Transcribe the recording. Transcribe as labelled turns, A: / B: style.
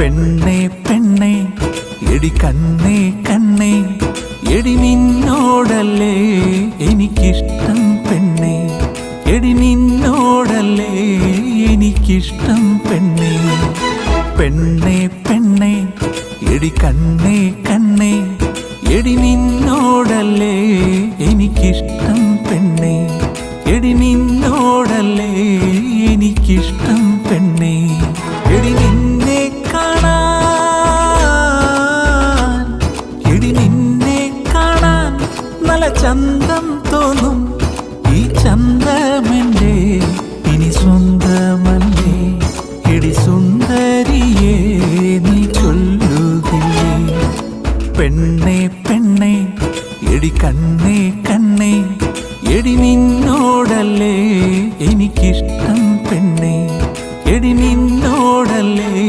A: പെണ്ണെ പെണ്ണേ എടി കണ്ണേ കണ്ണേ എടി നിന്നോടല്ലേ എനിക്കിഷ്ടം പെണ്ണേ എടി നിന്നോടല്ലേ എനിക്കിഷ്ടം പെണ്ണേ. പെണ്ണേ പെണ്ണേ എടി കണ്ണേ കണ്ണേ എടി നിന്നോടല്ലേ എനിക്കിഷ്ടം പെണ്ണേ എടി നിന്നോടല്ലേ ചന്തം തോന്നും ഈ ചന്തമെന്റെ ഇനി സ്വന്തമല്ലേ? എടി സുന്ദരിയെ നീ ചൊല്ലുകില്ലേ? പെണ്ണെ പെണ്ണെ എടി കണ്ണേ കണ്ണേ എടി നിന്നോടല്ലേ എനിക്കിഷ്ടം പെണ്ണേ? എടി നിന്നോടല്ലേ